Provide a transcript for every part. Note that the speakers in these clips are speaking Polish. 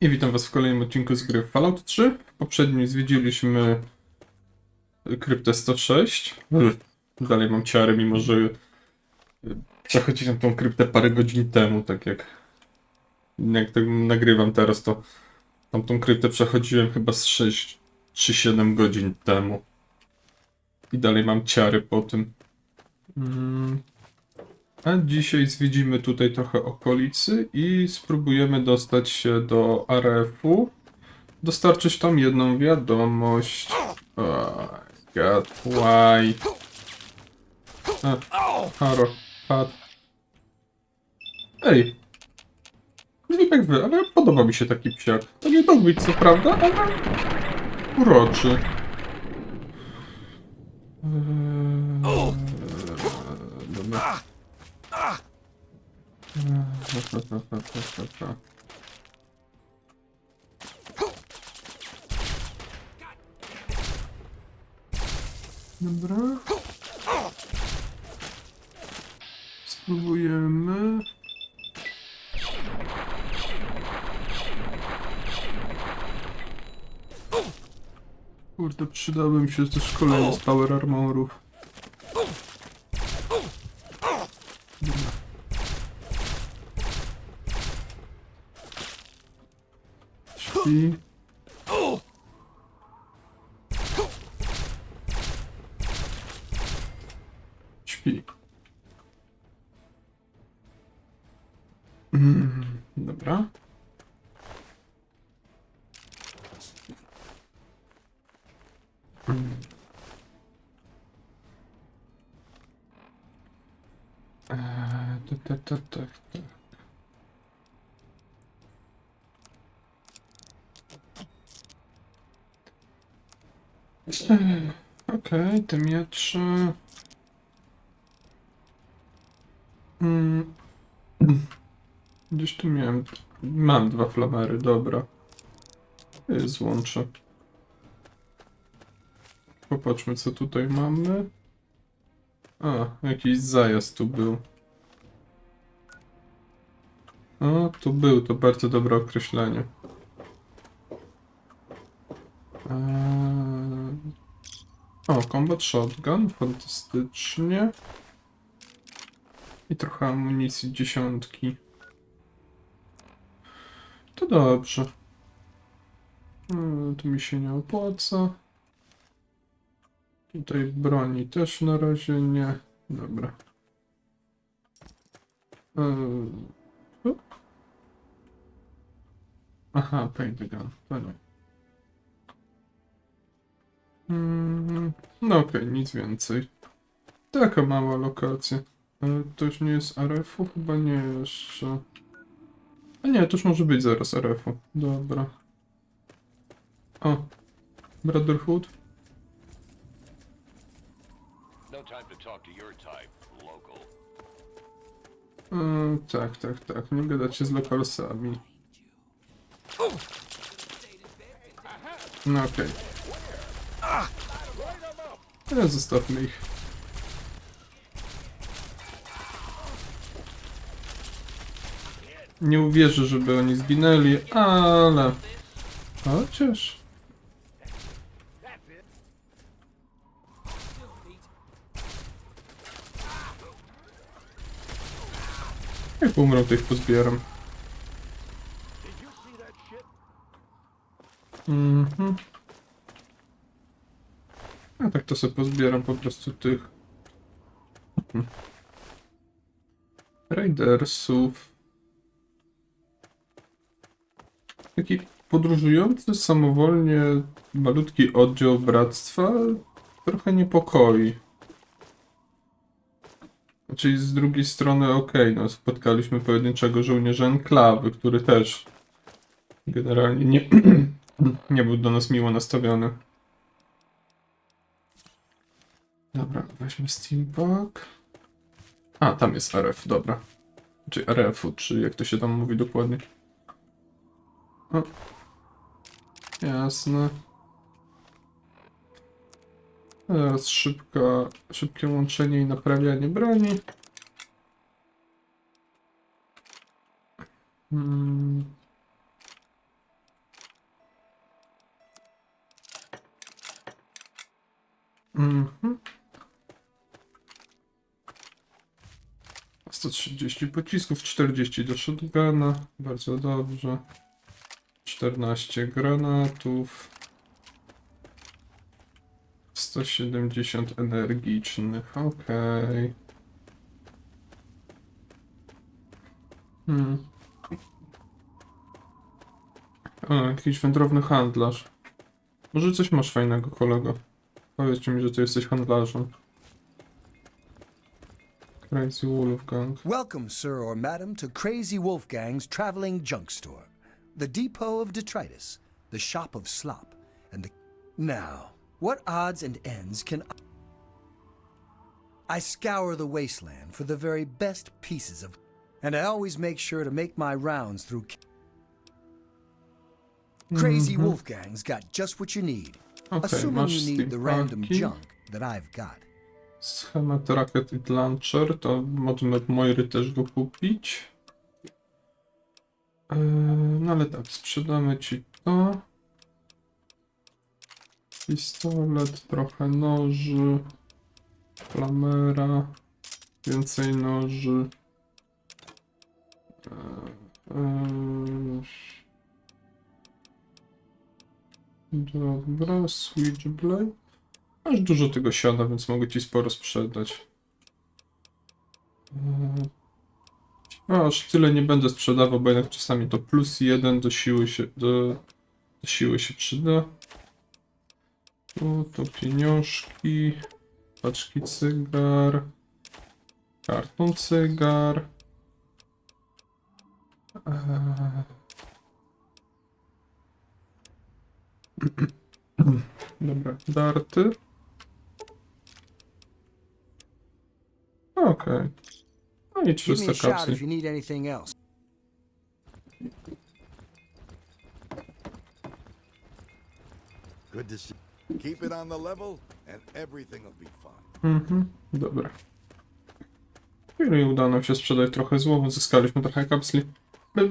I witam was w kolejnym odcinku z gry Fallout 3. W poprzednim zwiedziliśmy kryptę 106. Dalej mam ciary, mimo że przechodziłem tą kryptę parę godzin temu, tak jak jak tak nagrywam teraz, to tamtą kryptę przechodziłem chyba z 6 czy 7 godzin temu. I dalej mam ciary po tym. A dzisiaj zwiedzimy tutaj trochę okolicy i spróbujemy dostać się do RF-u. Dostarczyć tam jedną wiadomość. Oh, God, why? A, haro. Ej! Nie jak wy, ale podoba mi się taki psiak. To nie dogwit, co prawda, ale uroczy. Eee, Dobra. Spróbujemy. Kurde, przydałby mi się też szkolenie z Power Armorów. Dobra. Mm. Eee, tak, tak. Eee, Okej, te miecze. Mm. Gdzieś tu miałem. Mam dwa flamery, dobra. Je Złączę. Popatrzmy, co tutaj mamy. A, jakiś zajazd tu był. O, tu był, to bardzo dobre określenie. Eee... O, combat shotgun, fantastycznie. I trochę amunicji dziesiątki. Dobrze. Eee, to mi się nie opłaca. Tutaj broni też na razie nie. Dobra. Eee? Aha, paint gun. To nie. Mm, no okej, nic więcej. Taka mała lokacja. E, To już nie jest RF-u? Chyba nie jeszcze. A nie, to już może być zaraz RF-u. Dobra. O. Brotherhood? No time to talk to your type, local. E, tak, tak, tak. Nie gadacie z lokalsami. No okej. Okay. Zostawmy ich. Nie uwierzę, żeby oni zginęli, ale... Chociaż... Jak umrą, to ich pozbieram. Mhm. A tak to sobie pozbieram po prostu tych. Raidersów. Taki podróżujący samowolnie malutki oddział bractwa trochę niepokoi. Czyli z drugiej strony okej, no spotkaliśmy pojedynczego żołnierza enklawy, który też generalnie nie, nie był do nas miło nastawiony. Dobra, weźmy Steampunk. A, tam jest RF, dobra. Czy RF-u, czy jak to się tam mówi dokładnie. Jasne. Teraz szybka, szybkie łączenie i naprawianie broni. Hmm. Mhm. 130 pocisków, 40 do shotguna, bardzo dobrze. 14 granatów. 170 energicznych, okej. Hmm. O, jakiś wędrowny handlarz. Może coś masz fajnego, kolego? Powiedzcie mi, że ty jesteś handlarzem. Crazy Wolfgang. Welcome, sir or madam, to Crazy Wolfgang's traveling junk store, the depot of detritus, the shop of slop, and the. Now, what odds and ends can I. I scour the wasteland for the very best pieces of. And I always make sure to make my rounds through. Crazy mm-hmm. Wolfgang's got just what you need. Okej, assuming you need the random junk that I've got. Schemat Rocket Launcher, to możemy od Moiry też go kupić. Eee, no ale tak, sprzedamy ci to. Pistolet, trochę noży. Klamera. Więcej noży. Eee, eee, Dobra, Switchblade. Masz dużo tego siana, więc mogę ci sporo sprzedać. No, aż tyle nie będę sprzedawał, bo jednak czasami to plus jeden do siły się, do, do siły się przyda. Tu to pieniążki, paczki cygar, karton cygar. Eee. Dobra, darty. Okej. No i Give me 300 a shout kapsli. if you need anything else. Good to see. Keep it on the level, and everything will be fine. Mhm, dobra. No I udało nam się sprzedać trochę złomu, zyskaliśmy trochę kapsli. E,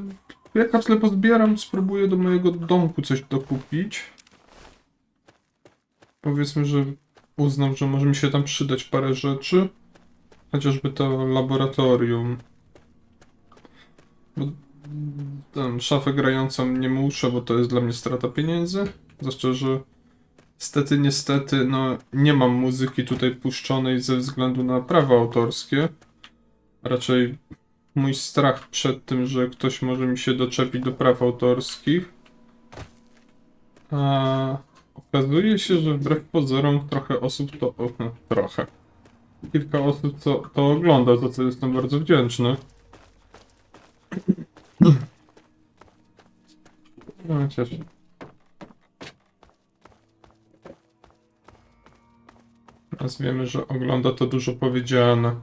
Jak kapsle pozbieram, spróbuję do mojego domku coś dokupić. Powiedzmy, że uznam, że może mi się tam przydać parę rzeczy. Chociażby to laboratorium. Bo szafę grającą nie muszę, bo to jest dla mnie strata pieniędzy. Zwłaszcza, że Niestety, niestety, no nie mam muzyki tutaj puszczonej ze względu na prawa autorskie. Raczej mój strach przed tym, że ktoś może mi się doczepić do praw autorskich. A okazuje się, że wbrew pozorom trochę osób to... No, trochę. Kilka osób to, to ogląda, za co jestem bardzo wdzięczny. No, cieszę. Teraz wiemy, że ogląda to dużo powiedziane.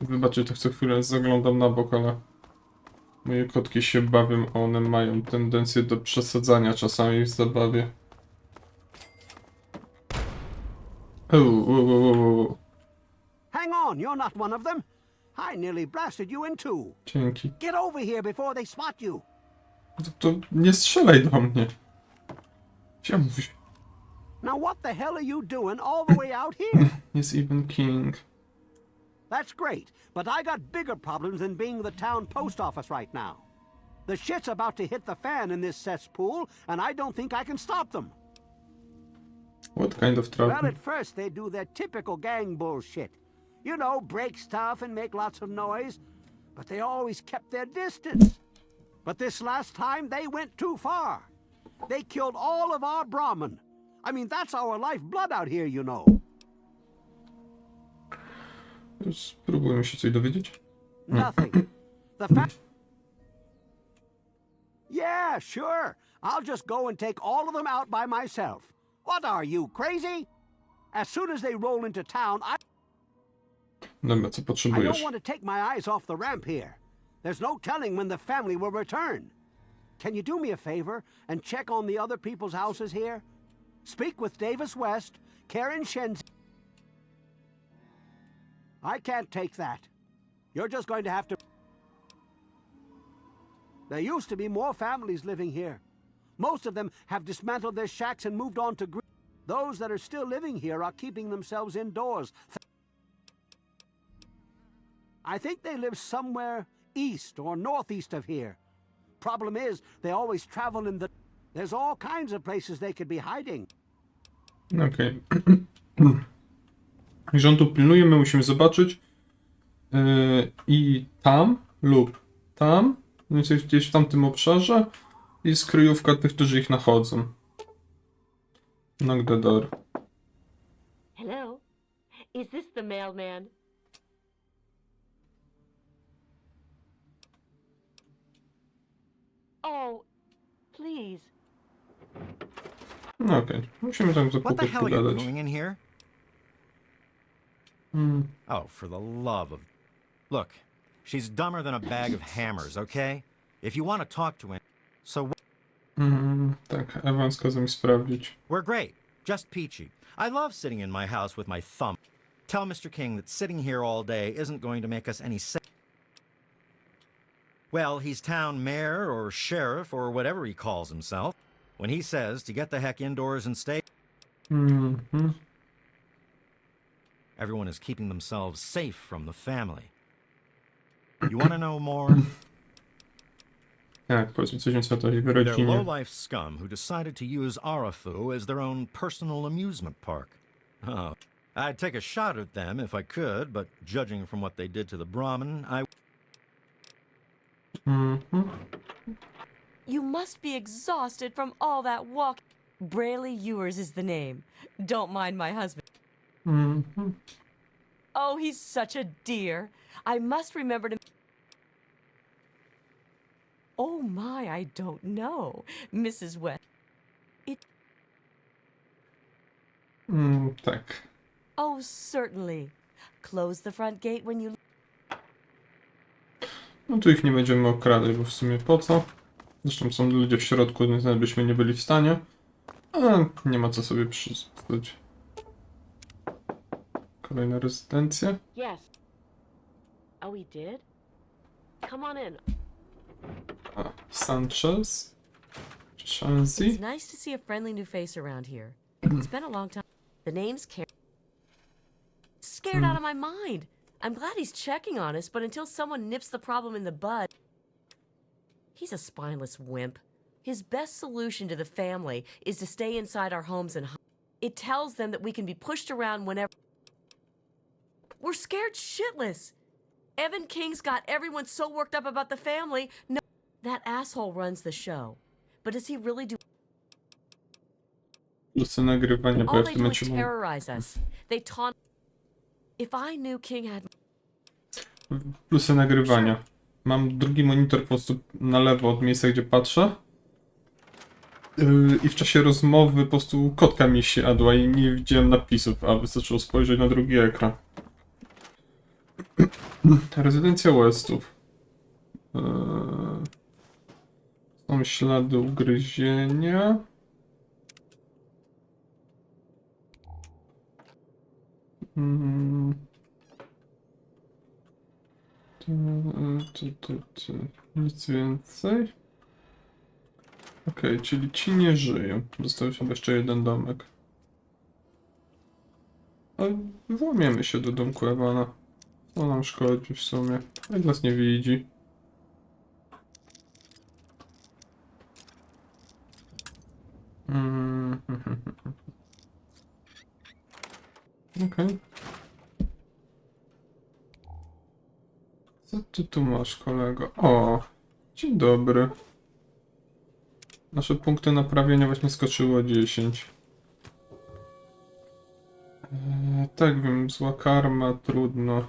Wybaczcie, to co chwilę zaglądam na bok, ale moje kotki się bawią, one mają tendencję do przesadzania czasami w zabawie. Hang on, you're not one of them. I nearly blasted you in two. Dzięki. Get over here before they spot you. To, to nie strzelaj do mnie. Gdzie mówisz? Now, what the hell are you doing all the way out here? Jest Even King. That's great, but I got bigger problems than being the town post office right now. The shit's about to hit the fan in this cesspool, and I don't think I can stop them. What kind of trouble? Well, at first they do their typical gang bullshit. You know, break stuff and make lots of noise. But they always kept their distance. But this last time they went too far. They killed all of our Brahmin. I mean, that's our lifeblood out here, you know. Spróbujmy się coś dowiedzieć. Nothing. Hmm. The fact. Yeah, sure. I'll just go and take all of them out by myself. What are you, crazy? As soon as they roll into town, I. Dobra, co I don't potrzebujesz? want to take my eyes off the ramp here. There's no telling when the family will return. Can you do me a favor and check on the other people's houses here? Speak with Davis West, Karen Shenzi. I can't take that. You're just going to have to. There used to be more families living here. Most of them have dismantled their shacks and moved on to gr- Those that are still living here are keeping themselves indoors. I think they live somewhere east or northeast of here. Problem is, they always travel in the. There's all kinds of places they could be hiding. Okej. Jeżeli on tu pilnuje, my musimy zobaczyć. Yy, I tam lub tam, jest gdzieś w tamtym obszarze, jest kryjówka tych, którzy ich nachodzą. Knock the door. Hello? Is this the mailman? Oh, please. No okej, musimy tam What the zapukać, hell are you pogadać. doing in here? Hmm. Oh, for the love of. Look, she's dumber than a bag of hammers, okay? If you want to talk to him. So Mm, tak, Evans kazał mi sprawdzić. we're great. Just peachy. I love sitting in my house with my thumb. Tell Mr. King that sitting here all day isn't going to make us any. Well, he's town mayor or sheriff or whatever he calls himself. When he says to get the heck indoors and stay, Mhm. everyone is keeping themselves safe from the family. You want to know more? Tak, powiedz mi coś więcej o tej They're rodzinie. low-life scum who decided to use Arafu as their own personal amusement park. Oh, I'd take a shot at them if I could, but judging from what they did to the Brahmin, I Mhm. You must be exhausted from all that walk. Brayley Ewers is the name. Don't mind my husband. Mhm. Oh, he's such a dear. I must remember to. Oh my, I don't know. Mrs. West. Mm, tak. Oh, certainly. Close the front gate when you. No tu ich nie będziemy okradać, bo w sumie po co? Zresztą są ludzie w środku, więc nawet byśmy nie byli w stanie. A nie ma co sobie przystać. Kolejna rezydencja. Yes. Oh, he did? Come on in. Sanchez. Shanzi. It's nice to see a friendly new face around here. It's been a long time. The name's Car- Scared out of my mind. I'm glad he's checking on us, but until someone nips the problem in the bud, he's a spineless wimp. His best solution to the family is to stay inside our homes and. It tells them that we can be pushed around whenever. We're scared shitless. Evan King's got everyone so worked up about the family. No, that asshole runs the show. But does he really do? Plusy nagrywania, bo All ja w they tym do is momencie mam terrorize us. They taunt. If I knew King had. plusy nagrywania. Mam drugi monitor po prostu na lewo od miejsca, gdzie patrzę. Yy, I w czasie rozmowy po prostu kotka mi się adła i nie widziałem napisów, a wystarczyło spojrzeć na drugi ekran. Rezydencja Westów. Yy, Są ślady ugryzienia. Mm. Tu, tu, tu, tu. Nic więcej. Okej, czyli ci nie żyją. Został się jeszcze jeden domek. Ale włamiemy się do domku Ewana. Co nam szkodzi w sumie? Jak nas nie widzi. Mm, Okej. Co ty tu masz, kolego? O, dzień dobry. Nasze punkty naprawienia właśnie skoczyły o 10. Eee, tak wiem, zła karma, trudno.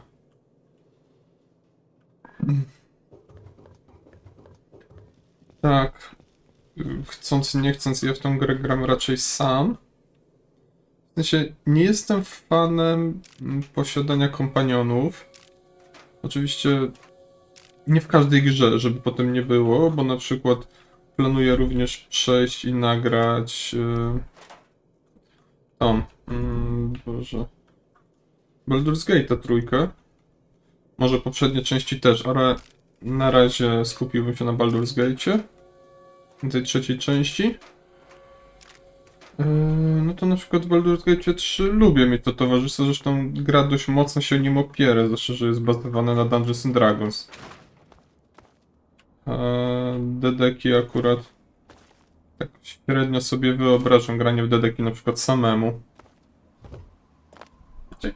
Tak. Chcąc, nie chcąc, ja w tą grę gram raczej sam. W sensie, nie jestem fanem mm, posiadania kompanionów. Oczywiście nie w każdej grze, żeby potem nie było, bo na przykład planuję również przejść i nagrać yy, tą, mm, Boże, Baldur's Gate trójkę. Może poprzednie części też, ale na razie skupiłbym się na Baldur's Gate. Tej trzeciej części. Yy, No to na przykład w Baldur's Gate 3 lubię mieć to towarzystwo, zresztą gra dość mocno się nim opiera, zwłaszcza, że jest bazowana na Dungeons and Dragons. A Dedeki akurat tak średnio sobie wyobrażam granie w Dedeki na przykład samemu. Znaczy,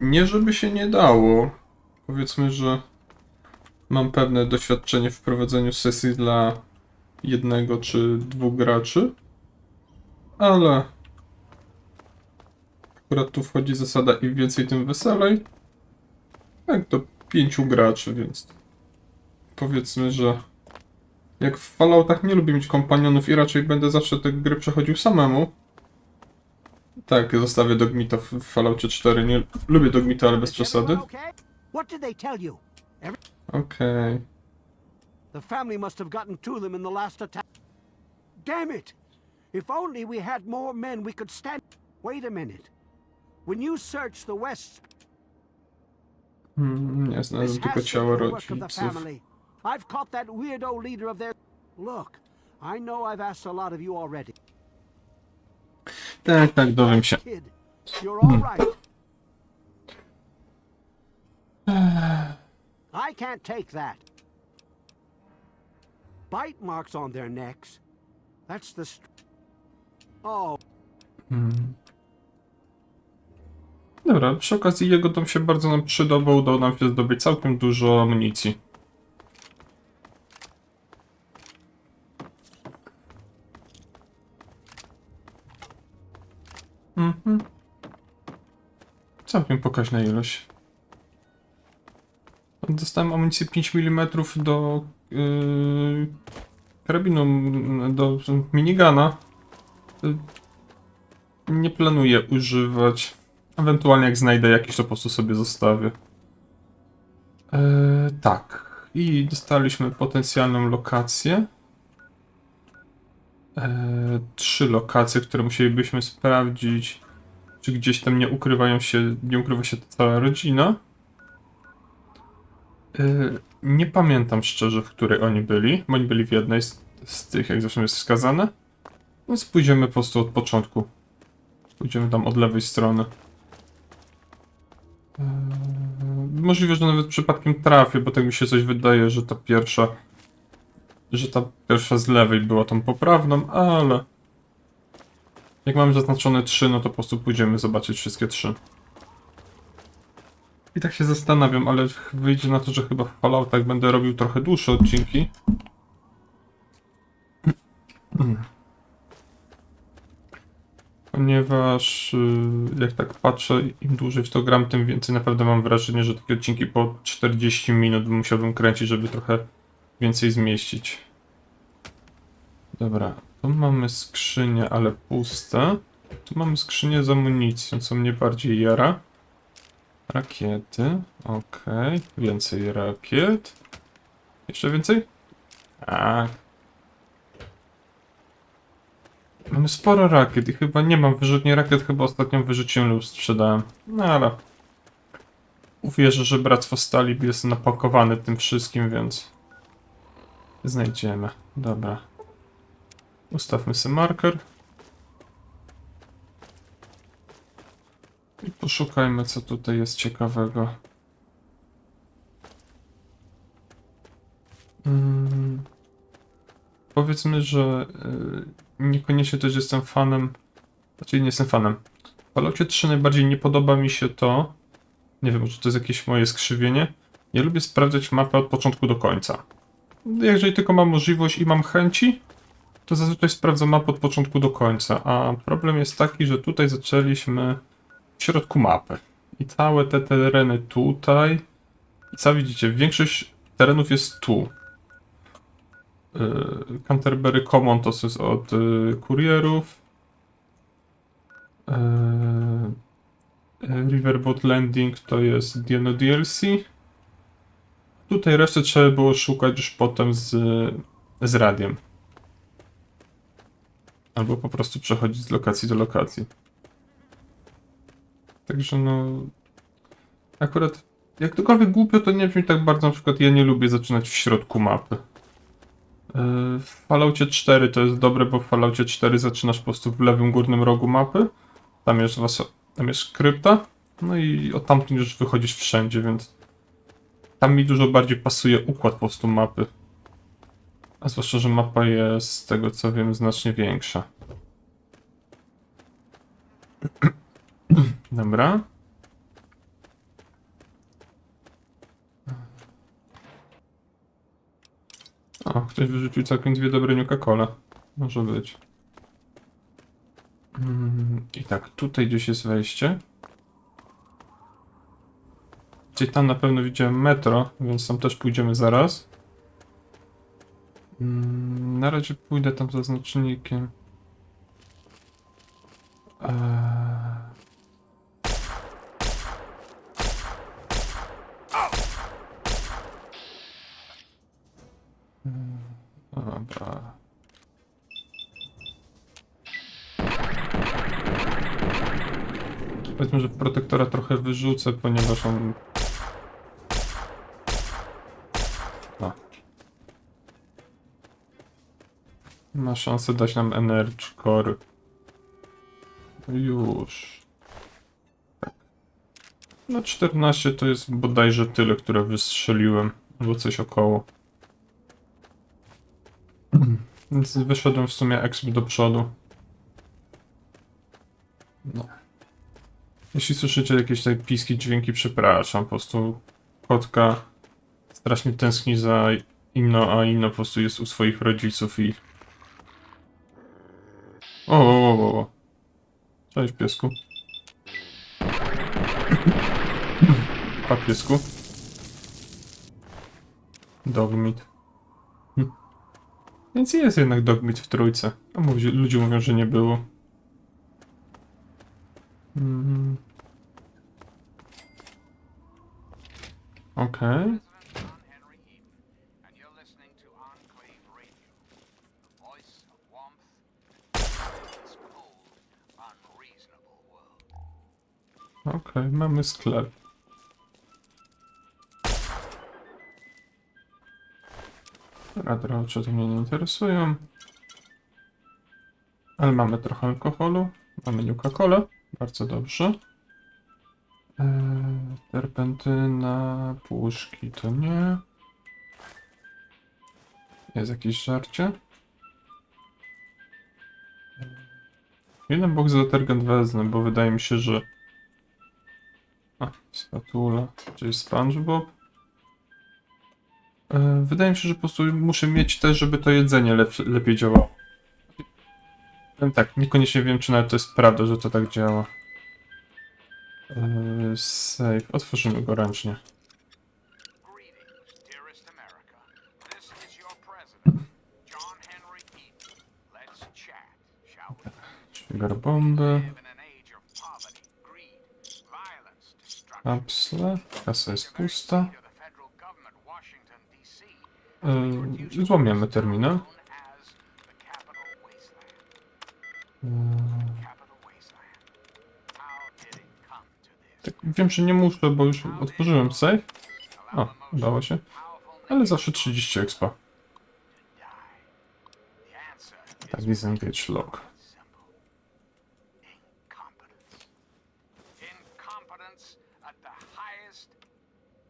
Nie żeby się nie dało. Powiedzmy, że mam pewne doświadczenie w prowadzeniu sesji dla jednego czy dwóch graczy, ale akurat tu wchodzi zasada im więcej, tym weselej. Tak, to pięciu graczy, więc powiedzmy, że jak w Falloutach nie lubię mieć kompanionów i raczej będę zawsze te gry przechodził samemu. Tak, zostawię Dogmita w Falloutie 4. Nie lubię Dogmita, ale bez przesady. Everyone okay? The family must have gotten to them in the last attack. Damn it! If only we had more men, we could stand. Wait a minute. When you search the west, Hmm, Nie this znalazłem tylko has to ciała be the work of the rodziców. family. I've caught that weirdo leader of their. Look, I know I've asked a lot of you already. Tak, tak, dowiem się. You're all right. I can't take that. Bite marks on their necks. That's the. Oh, Dobra, przy okazji jego dom się bardzo nam przydał, bo udało nam się zdobyć całkiem dużo amunicji. Mhm. Całkiem pokaźna ilość. Dostałem amunicję 5 mm do yy, karabinu, mm, do minigana. Y, Nie planuję używać. Ewentualnie jak znajdę jakiś, to po prostu sobie zostawię. Eee, tak. I dostaliśmy potencjalną lokację. Eee, trzy lokacje, które musielibyśmy sprawdzić, czy gdzieś tam nie ukrywają się, nie ukrywa się ta cała rodzina. Eee, nie pamiętam szczerze, w której oni byli, bo oni byli w jednej z, z tych, jak zresztą jest wskazane. Więc pójdziemy po prostu od początku. Pójdziemy tam od lewej strony. Eee, Możliwe, że nawet przypadkiem trafię, bo tak mi się coś wydaje, że ta pierwsza. Że ta pierwsza z lewej była tą poprawną, ale. Jak mam zaznaczone trzy, no to po prostu pójdziemy zobaczyć wszystkie trzy. I tak się zastanawiam, ale wyjdzie na to, że chyba w Falloutach będę robił trochę dłuższe odcinki. Ponieważ y, jak tak patrzę, im dłużej w to gram, tym więcej naprawdę mam wrażenie, że takie odcinki po 40 minut musiałbym kręcić, żeby trochę więcej zmieścić. Dobra, tu mamy skrzynię, ale puste. Tu mamy skrzynię z amunicją, co mnie bardziej jara. Rakiety, okej. Więcej rakiet. Jeszcze więcej? Tak. Mamy sporo rakiet i chyba nie mam wyrzutni rakiet, chyba ostatnio wyrzuciłem lub sprzedałem. No ale... Uwierzę, że Bractwo Stali jest napakowany tym wszystkim, więc... Znajdziemy. Dobra. Ustawmy sobie marker. Poszukajmy, co tutaj jest ciekawego. Mm. Powiedzmy, że y, niekoniecznie też jestem fanem. Znaczy nie jestem fanem. W Falloutie 3 najbardziej nie podoba mi się to. Nie wiem, czy to jest jakieś moje skrzywienie. Ja lubię sprawdzać mapę od początku do końca. Jeżeli tylko mam możliwość i mam chęci, to zazwyczaj sprawdzam mapę od początku do końca. A problem jest taki, że tutaj zaczęliśmy w środku mapy. I całe te tereny tutaj. Co widzicie, większość terenów jest tu. Yy, Canterbury Common to jest od yy, kurierów. Yy, Riverboat Landing to jest Diano DLC. Tutaj resztę trzeba było szukać już potem z, z radiem. Albo po prostu przechodzić z lokacji do lokacji. Także no... Akurat, jak ktokolwiek głupio, to nie brzmi tak bardzo, na przykład ja nie lubię zaczynać w środku mapy. W Falloutie 4 to jest dobre, bo w Falloutie 4 zaczynasz po prostu w lewym górnym rogu mapy. Tam jest, was, tam jest krypta. No i od tamtąd już wychodzisz wszędzie, więc tam mi dużo bardziej pasuje układ po prostu mapy. A zwłaszcza, że mapa jest, z tego co wiem, znacznie większa. Dobra. O, ktoś wyrzucił całkiem dwie dobre Nuka-Cola. Może być. Mm, I tak, tutaj gdzieś jest wejście. Czyli tam na pewno widziałem metro, więc tam też pójdziemy zaraz. Mm, Na razie pójdę tam za znacznikiem. Eee... Dobra. Powiedzmy, że protektora trochę wyrzucę, ponieważ on... O. Ma szansę dać nam Energy Core. Już. Tak. No 14 to jest bodajże tyle, które wystrzeliłem. Albo coś około. Więc wyszedłem w sumie exp do przodu. No. Jeśli słyszycie jakieś takie piski, dźwięki, przepraszam. Po prostu kotka strasznie tęskni za Inno, a Inno po prostu jest u swoich rodziców i... O, o, o, o. Cześć piesku. Pa piesku. Dogmeat. Więc jest jednak dogmeat w trójce. A ludzie mówią, że nie było. Mhm. Okej. John Henry Eaton, and you're Radrocze to mnie nie interesują. Ale mamy trochę alkoholu. Mamy Nuka-Cola. Bardzo dobrze. Eee, terpentyna, puszki to nie. Jest jakieś żarcie? Jeden box detergent wezmę, bo wydaje mi się, że a, spatula, czyli SpongeBob. E, wydaje mi się, że po prostu muszę mieć też, żeby to jedzenie lep lepiej działało. Tak, niekoniecznie wiem, czy nawet to jest prawda, że to tak działa. E, save, otworzymy go ręcznie. Trigger bomby, kapsle, kasa jest pusta. To this? Tak, wiem, że nie muszę, bo już otworzyłem save. O, udało się. Ale zawsze 30 expa. Tak, disengage log.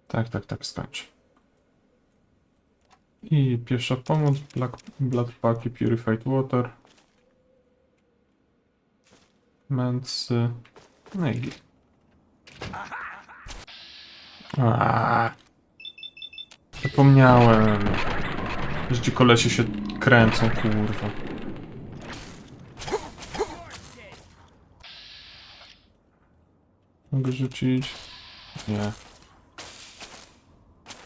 Tak, tak, tak, skończ. I pierwsza pomoc, Black, Blood Pack i Purified Water. Męcy. No i. Zapomniałem. Że ci kolesie się kręcą, kurwa. Mogę rzucić? Nie.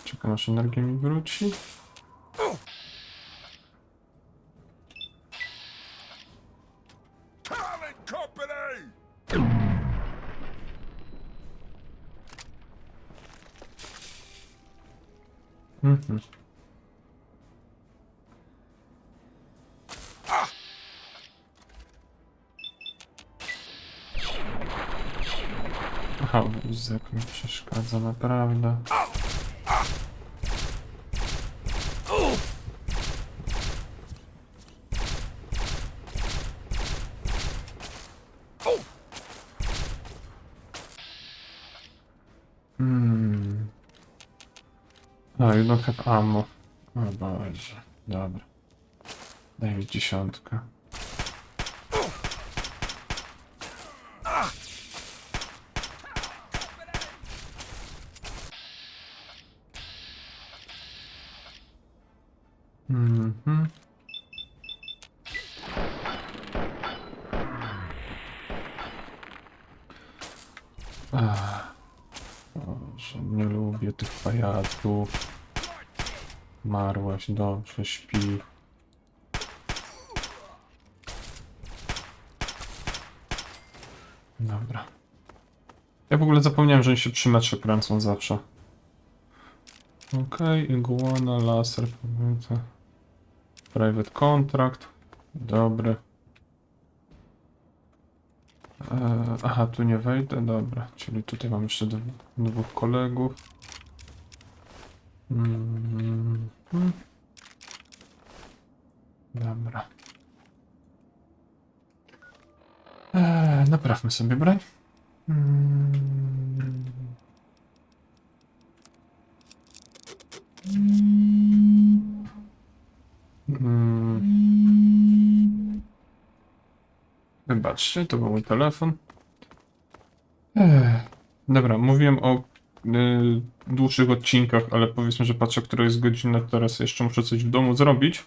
Czekam aż energia mi wróci. naprawdę. Hmm. No, you don't have ammo. No o Boże, dobra. Daj mi dziesiątkę. Pajaców. Marłaś, dobrze, śpi. Dobra. Ja w ogóle zapomniałem, że oni się przy metrze kręcą zawsze. Okej, iguana, laser. Private contract. Dobry. Eee, aha, tu nie wejdę, dobra. Czyli tutaj mam jeszcze dw- dwóch kolegów. Mm, mm. Dobra. Eee, naprawmy sobie broń. Mm. Mm. Wybaczcie, to był mój telefon. Ech. Dobra, mówiłem o y, dłuższych odcinkach, ale powiedzmy, że patrzę, która jest godzina, teraz jeszcze muszę coś w domu zrobić.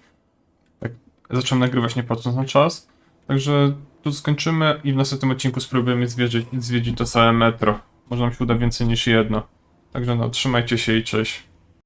Tak, zacząłem nagrywać nie patrząc na czas. Także tu skończymy i w następnym odcinku spróbujemy zwiedzić, zwiedzić to całe metro. Może nam się uda więcej niż jedno. Także no, trzymajcie się i cześć.